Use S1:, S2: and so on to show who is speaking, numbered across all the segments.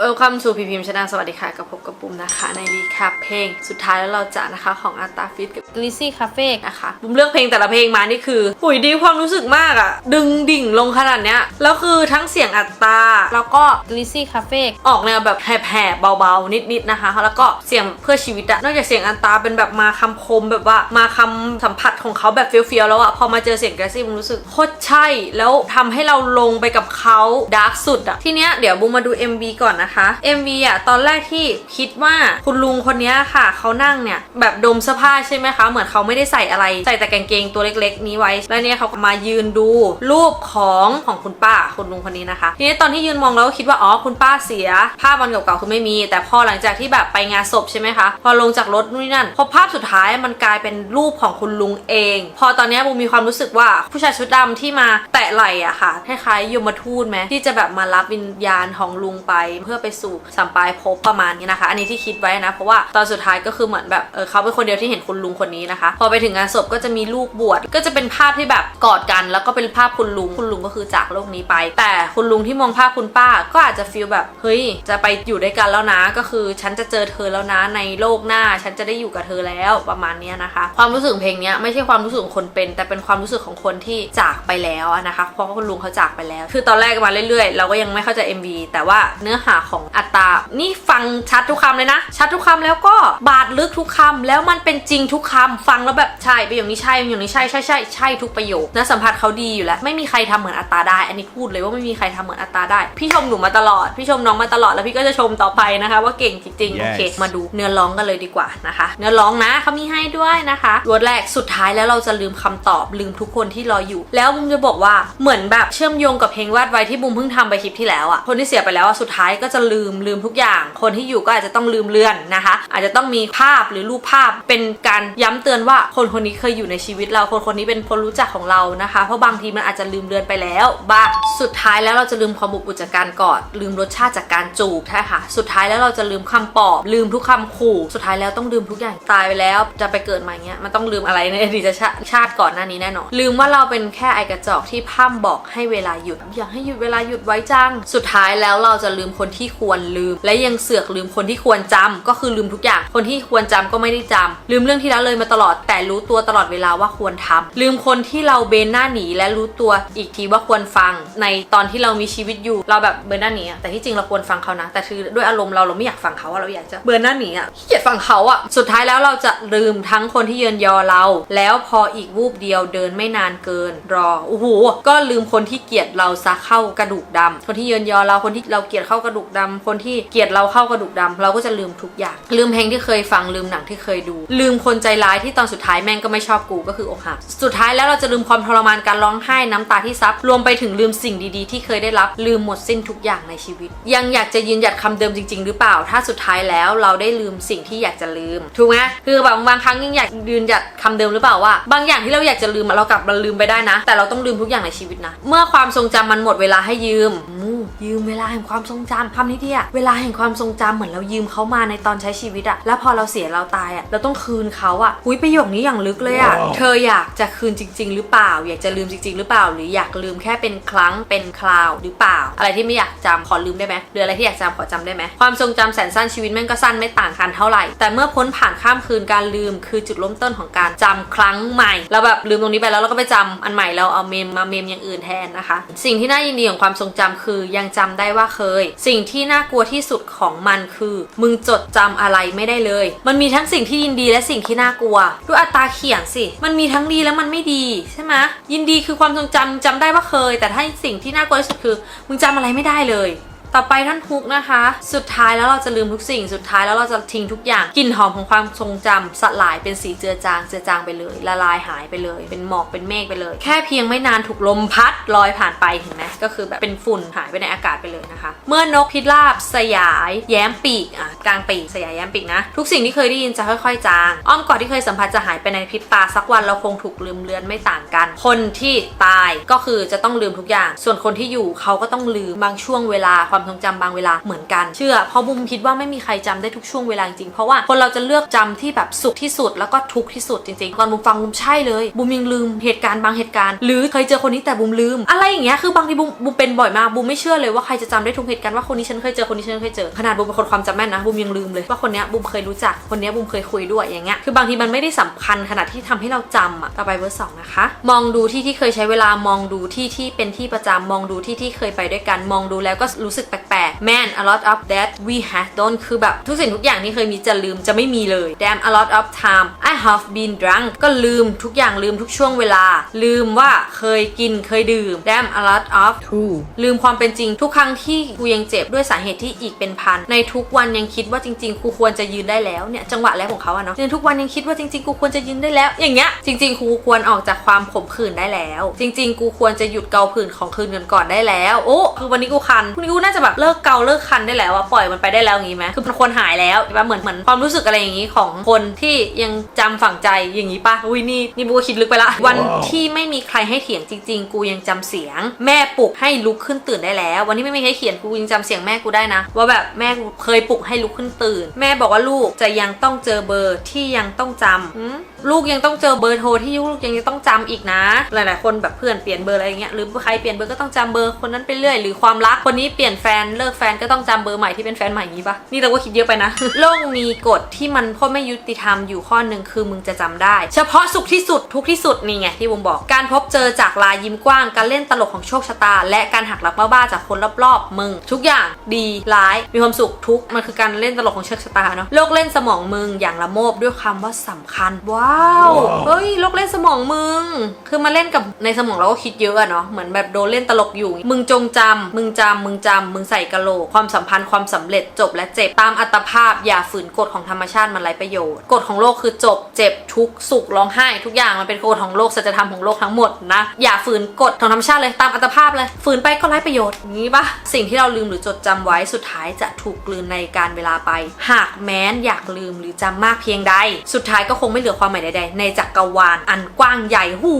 S1: เอลคัมสู่พีพิมชนะสวัสดีค่ะกับพบกับปุ้มนะคะ ในรีแคปเพลง สุดท้ายแล้วเราจะนะคะของอัตาฟิตกับ
S2: ลิซี่คาเฟ่
S1: นะคะปุ้มเลือกเพลงแต่ละเพลงมานี่คือหุยดีความรู้สึกมากอะดึงดิ่งลงขนาดเนี้ยแล้วคือทั้งเสียงอัตราแล้วก็
S2: ลิซี่คาเฟ่
S1: ออกแนวแบบแหบๆเบาๆ นิดๆนะคะ แล้วก็เสียงเพื่อชีวิตอะนอกจากเสียงอันตราเป็นแบบมาคำคมแบบว่ามาคำสัมผัสของเขาแบบเฟี้ยวๆแล้วอะพอมาเจอเสียงแกรซี่มันรู้สึกโคตรใช่แล้วทำให้เราลงไปกับเขาดาร์กสุดอะทีเนี้ยเดี๋ยวบูมมาดู MV ก่อนนะคะ MV อะตอนแรกที่คิดว่าคุณลุงคนนี้ค่ะ เขานั่งเนี่ยแบบดมเสื้อผ้าใช่ไหมคะ เหมือนเขาไม่ได้ใส่อะไร ใส่แต่กางเกงตัวเล็กๆ นี้ไว้ แล้วเนี่ยเขาก็มายืนดูรูปของของคุณป้าคุณลุงคนนี้นะคะ ทีนี้ตอนที่ยืนมองแล้วก็คิดว่าอ๋อคุณป้าเสีย ภาพวันเก่าๆคือไม่มี แต่พอหลังจากที่แบบไปงานศพใช่ไหมคะ พอลงจากรถนู่นนนั่น พอภาพสุดท้ายมันกลายเป็นรูปของคุณลุงเอง พอตอนนี้บูมมีความรู้สึกว่าผู้ชายชุดดำที่มาแตะไหล่อะค่ะคล้ายๆยมทูตไหมที่จะแบบมารับวิญญาณของลุงไปเพื่อไปสู่สัมปายภพประมาณนี้นะคะ อันนี้ที่คิดไว้นะ เพราะว่าตอนสุดท้ายก็คือเหมือนแบบเออเขาเป็นคนเดียวที่เห็นคุณลุงคนนี้นะคะ พอไปถึงงานศพก็จะมีลูกบวชก็จะเป็นภาพที่แบบกอดกัน แล้วก็เป็นภาพคุณลุงคุณลุงก็คือจากโลกนี้ไป แต่คุณลุงที่มองภาพคุณป้าก็อาจจะฟีลแบบเฮ้ยจะไปอยู่ด้วยกันแล้วนะ ก็คือฉันจะเจอเธอแล้วนะในโลกหน้า ฉันจะได้อยู่กับเธอแล้วประมาณนี้นะคะ ความรู้สึกเพลงนี้ไม่ใช่ความรู้สึกของคนเป็น แต่เป็นความรู้สึกของคนที่จากไปแล้วนะคะเพราะคุณลุงเขาจากไปแล้ว คือตอนแรกมาเรื่อยๆ เราก็ยังไม่เข้าใจ MV แต่ว่าเนื้อหาของอัตตานี่ฟังชัดทุกคำเลยนะ ชัดทุกคำแล้วก็บาดลึกทุกคำแล้วมันเป็นจริงทุกคำฟังแล้วแบบใช่ประโยคนี้ใช่ประโยคนี้ใช่ใช่ใช่ใช่ทุกประโยคนะสัมผัสเขาดีอยู่แล้ว ไม่มีใครทำเหมือนอัตตาได้ อันนี้พูดเลยว่าไม่มีใครทำเหมือนอัตตาได้ พี่ชมหนูมาตลอด พี่ชมน้องมาตลอดแล้วพี่ก็จะชมต่อไปนะคะ ว่าเก่งจริงๆโอเค
S3: Yes
S1: มาดูเนื้อร้องกันเลยดีกว่านะคะ เนื้อร้องนะเขามีให้ด้วยนะคะวอร์ดแรกสุดท้ายแล้วเราจะลืมคำตอบลืมทุกคนที่รออยู่ แล้วบุมจะบอกว่าเหมือนแบบเชื่อมโยงกับเพลงวาดไว้ที่บุมเพิ่งทำไปคลิปที่แล้วอะคนที่เสียไปแล้วอะสุดท้ายก็จะลืมลืมทุกอย่าง คนที่อยู่ก็อาจจะต้องลืมเลือนนะคะ อาจจะต้องมีภาพหรือรูปภาพเป็นการย้ำเตือนว่าคนคนนี้เคยอยู่ในชีวิตเราคนคนนี้เป็นคนรู้จักของเรานะคะ เพราะบางทีมันอาจจะลืมเลือนไปแล้วบ้างสุดท้ายแล้วเราจะลืมความบุบอุจากการกอดลืมรสชาติจากการจูบใช่ค่ะ สุดท้ายแล้วเราจะลืมคำปอบลืมทุกคำขู่สุดท้ายแล้วต้องลืมทุกอย่างตายไปแล้ว จะไปเกิดใหม่เงี้ยมันต้องลืมอะไรในอดีตชาติชาติก่อนหน้านี้แน่นอนลืมว่าเราเป็นแค่ไอกระจอกที่พร่ำบอกให้เวลาหยุด อยากให้หยุดเวลาหยุดไว้จัง สุดท้ายแล้วเราจะลืมคนที่ควรลืม และยังเสือกลืมคนที่ควรจำก็คือลืมทุกอย่าง คนที่ควรจำก็ไม่ได้จำลืมเรื่องที่แล้วเลยมาตลอด แต่รู้ตัวตลอดเวลาว่าควรทำลืมคนที่เราเบนหน้าหนีและรู้ตัวอีกทีว่าควรฟัง ในตอนที่เรามีชีวิตอยู่ เราแบบเบนหน้าหนีแต่ที่จริงเราควรฟังเขานะ แต่คือด้วยอารมณ์เราเราไม่อยากฟังเขาเราอยากจะเบนหน้าหนีอะขี้เกียจฟังเขาอะสุดท้ายแล้วเราจะลืมทั้งคนที่เยินยอเรา แล้วพออีกวูบเดียวเดินไม่นานเกิน รอโอ้โหก็ลืมคนที่เกลียดเราซะเข้ากระดูกดำคนที่เยินยอเราคนที่เราเกลียดเข้ากระดูกดำคนที่เกลียดเราเข้ากระดูกดำเราก็จะลืมทุกอย่าง ลืมเพลงที่เคยฟังลืมหนังที่เคยดู ลืมคนใจร้ายที่ตอนสุดท้ายแม่งก็ไม่ชอบกูก็คืออกหักสุดท้ายแล้วเราจะลืมความทรมานการร้องไห้น้ำตาที่ซับรวมไปถึงลืมสิ่งดีๆ ที่เคยได้รับลืมหมดสิ้นทุกอย่างในชีวิต ยังอยากจะยืนหยัดคำเดิมจริง ๆ หรือเปล่า ถ้าสุดท้ายแล้วเราได้ลืมสิ่งที่อยากจะลืมถูกไหมคือแบบบางครั้งยังอยากยืนหยัดคำเดิมหรือเปล่าว่า บางอย่างที่เราอยากจะลืมเรากลับมาลืมไปได้นะ แต่เราต้องลืมทุกอย่างในชีวิตนะ เมื่อความทรงจำมันหมดเวลาให้ยืมอืมยืมเวลาแห่งความทรงจำคำนี้ที่อะเวลาแห่งความทรงจำเหมือนเรายืมเขามาในตอนใช้ชีวิตอะแล้วพอเราเสียเราตายอะเราต้องคืนเขาอะอุ้ยประโยคนี้อย่างลึกเลยอะ
S3: ว้าว
S1: เธออยากจะคืนจริง ๆ หรือเปล่า อยากจะลืมจริง ๆ หรือเปล่า หรืออยากลืมแค่เป็นครั้งเป็นคราวหรือเปล่า อะไรที่ไม่อยากจำขอลืมได้ไหมหรืออะไรที่อยากจำขอจำได้ไหมความทรงจำแสนสั้นชีวิตแม่งก็สั้นไม่ต่างกันเท่าไหร่ แต่เมื่อพ้นผ่านข้ามคืนการลืม คือจุดเริ่มต้นของการจำครั้งใหม่เราแบบลืมตรงนี้ไปแล้วเราก็ไปจำอันใหม่เราเอาเมมมาเมมอย่างอื่นแทนนะคะ สิ่งที่น่ายินดีของความทรงจำคือยังจำได้ว่าเคย สิ่งที่ที่น่ากลัวที่สุดของมันคือ มึงจดจำอะไรไม่ได้เลย มันมีทั้งสิ่งที่ยินดีและสิ่งที่น่ากลัว ดูอัตราเขียนสิ มันมีทั้งดีและมันไม่ดีใช่ไหมยินดีคือความทรงจำจำได้ว่าเคย แต่ถ้าสิ่งที่น่ากลัวที่สุดคือ มึงจำอะไรไม่ได้เลย ต่อไปท่านฮุกนะคะ สุดท้ายแล้วเราจะลืมทุกสิ่ง สุดท้ายแล้วเราจะทิ้งทุกอย่างกลิ่นหอมของความทรงจำสลายเป็นสีเจือจางเจือจางไปเลย ละลายหายไปเลย เป็นหมอกเป็นเมฆไปเลย แค่เพียงไม่นานถูกลมพัดลอยผ่านไปเห็นไหมก็คือแบบเป็นฝุ่นหายไปในอากาศไปเลยนะคะ เมื่อนกพิราบสยายแย้มปีกอะกลางปีกสยายแย้มปีกนะ ทุกสิ่งที่เคยได้ยินจะค่อยๆ จาง อ้อมกอดที่เคยสัมผัสจะหายไปในพริบตาสักวันเราคงถูกลืมเลือนไม่ต่างกัน คนที่ตายก็คือจะต้องลืมทุกอย่าง ส่วนคนที่อยู่เขาก็ต้องลืมบางช่วงเวลาความทรงจำบางเวลาเหมือนกันเชื่อเพราะบุมคิดว่าไม่มีใครจำได้ทุกช่วงเวลาจริงเพราะว่าคนเราจะเลือกจำที่แบบสุขที่สุดแล้วก็ทุกที่สุดจริงๆตอนบุมฟังบุมใช่เลยบุมยังลืมเหตุการณ์บางเหตุการณ์ หรือเคยเจอคนนี้แต่บุมลืม อะไรอย่างเงี้ยคือบางทีบุมบุมเป็นบ่อยมากบุมไม่เชื่อเลยว่าใครจะจำได้ทุกเหตุการณ์ว่าคนนี้ฉันเคยเจอคนนี้ฉันเคยเจอขนาดบุมเป็นคนความจำแม่นนะบุมยังลืมเลยว่าคนนี้บุมเคยรู้จักคนนี้บุมเคยคุยด้วยอย่างเงี้ยคือบางทีมันไม่ได้สำคัญขนาดที่ทำให้เราจำอะต่อไปเบอร์สองนะคะมองดูที่ที่เคยใช้เวลามองดูที่ที่เป็นที่ประจำมองดูที่ที่เคยไปด้วยกันมองดูแล้วก็รู้สึกแปลกๆ man a lot of that we have done คือแบบทุกสิ่งทุกอย่างที่เคยมีจะลืมจะไม่มีเลย damn a lot of time I have been drunk ก็ลืมทุกอย่างลืมทุกช่วงเวลา ลืมว่าเคยกินเคยดื่ม damn a lot of
S2: True.
S1: ลืมความเป็นจริงทุกครั้งที่กูยังเจ็บด้วยสาเหตุที่อีกเป็นพัน ในทุกวันยังคิดว่าจริงๆกูควรจะยืนได้แล้วเนี่ยจังหวะแรกของเขาอะเนาะในทุกวันยังคิดว่าจริงๆกูควรจะยืนได้แล้ว อย่างเงี้ยจริงๆกูควรออกจากความขมขื่นได้แล้ว จริง ๆ กูควรจะหยุดเกาผื่นของคืนกันก่อนได้แล้ว โอ้คือวันนี้กูคันพรุ่งนี้กูน่าจะแบบเลิกเกาเลิกคันได้แล้วอะปล่อยมันไปได้แล้วอย่างงี้ไหมคือมันควรหายแล้วใช่ปะเหมือนเหมือนความรู้สึกอะไรอย่างงี้ของคนที่ยังจำฝังใจอย่างงี้ปะอุ้ยนี่นี่บูก็คิดลึกไปละ วันที่ไม่มีใครให้เถียงจริง ๆ กูยังจำเสียง แม่ปลุกให้ลุกขึ้นตื่นได้แล้ว วันที่ไม่มีใครเขียนกูยังจำเสียงแม่กูได้นะ ว่าแบบแม่กูเคยปลุกให้ลุกขึ้นตื่น แม่บอกว่าลูกจะยังต้องเจอเบอร์ที่ยังต้องจำหืม ลูกยังต้องเจอเบอร์โทรที่ลูกยังต้องจำอีกนะ หลายๆคนแบบเพื่อนเปลี่ยนเบอร์อะไรอย่างเงี้ยหรือใครเปลี่ยนเบอร์ก็ต้องจำเบอร์คนนั้นไปเรื่อยหรือความรักคนนี้เปลี่ยนแฟนเลิกแฟนก็ต้องจำเบอร์ใหม่ที่เป็นแฟนใหม่อย่างงี้ปะนี่เราก็คิดเยอะไปนะ โลกมีกฎที่มันโคตรไม่ยุติธรรมอยู่ข้อหนึ่งคือมึงจะจำได้ เฉพาะสุขที่สุดทุกข์ที่สุดนี่ไงที่บุมบอกการพบเจอจากลายยิ้มกว้าง การเล่นตลกของโชคชะตา และการหักหลักบ้าๆจากคนรอบๆมึง ทุกอย่างดีร้ายมีความสุขทุกข์มันคือการเล่นตลกของโชคชะตาเนาะโลกเล่นสมองมึงอย่างละโมบด้วยคำว่าสำคัญว้าวเฮ้ยโลกเล่นสมองมึง คือมาเล่นกับในสมองเราก็คิดเยอะอะเนาะเหมือนแบบโดนเล่นตลกอยู่ มึงจงจำมึงจำมึงจำมึงใส่กะโหลกความสัมพันธ์ความสำเร็จจบและเจ็บตามอัตภาพอย่าฝืนกฎของธรรมชาติมันไร้ประโยชน์กฎของโลกคือจบเจ็บทุกข์สุขร้องไห้ ทุกอย่างมันเป็นกฎของโลกสัจธรรมของโลกทั้งหมดนะอย่าฝืนกฎของธรรมชาติเลยตามอัตภาพเลย ฝืนไปก็ไร้ประโยชน์อย่างนี้ปะสิ่งที่เราลืมหรือจดจำไว้สุดท้ายจะถูกกลืนในการเวลาไป หากแม้นอยากลืมหรือจำมากเพียงใด สุดท้ายก็คงไม่เหลือความหมายใดๆในจักรวาลอันกว้างใหญ่หู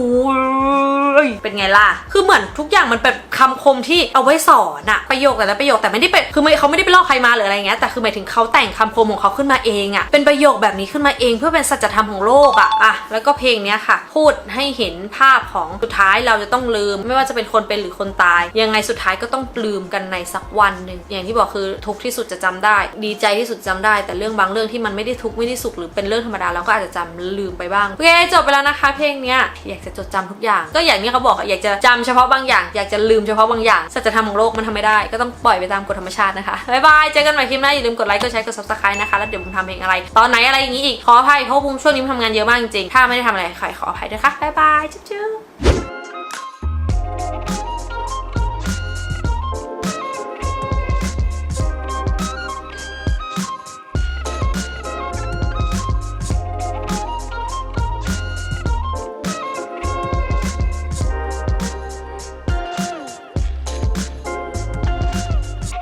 S1: ยเป็นไงล่ะ คือเหมือนทุกอย่างมันเป็นคำคมที่เอาไว้สอนอะประโยคแต่ละประโยคแต่ไม่ได้เป็นคือไม่เขาไม่ได้ไปลอกใครมาหรืออะไรเงี้ยแต่คือหมายถึงเขาแต่งคำคมของเขาขึ้นมาเองอะเป็นประโยคแบบนี้ขึ้นมาเองเพื่อเป็นสัจธรรมของโลกอะอะแล้วก็เพลงเนี้ยค่ะ พูดให้เห็นภาพของสุดท้ายเราจะต้องลืม ไม่ว่าจะเป็นคนเป็นหรือคนตาย ยังไงสุดท้ายก็ต้องลืมกันในสักวันหนึ่งอย่างที่บอกคือทุกที่สุดจะจำได้ ดีใจที่สุดจำได้ แต่เรื่องบางเรื่องที่มันไม่ได้ทุกไม่ได้สุขหรือเป็นเรื่องธรรมดาเราก็อาจจะจำลืมไปบ้างโอเคจบไปแล้วนะคะ เพลงเนี้ยอยากจะจดจำทุกอย่าง ก็อย่างนี้เขาบอกอะอยากจะจำเฉพาะบางอย่าง อยากจะลืมเฉพาะบางอย่างสัจธรรมของโลกมันทำไม่ได้ก็ต้องปล่อยไปตามกฎธรรมชาตินะคะบ๊ายบายเจอกันใหม่คลิปหน้าอย่าลืมกดไลค์กดแชร์กดซับสไคร้นะคะแล้วเดี๋ยวผมทำเพลงอะไร ตอนไหนอะไรอย่างนี้อีกขออภัยเพราะว่าผมช่วงนี้ผมทำงานเยอะมากจริงๆถ้าไม่ได้ทำอะไรใครขออภัยด้วยค่ะบ๊ายบายจุ๊บ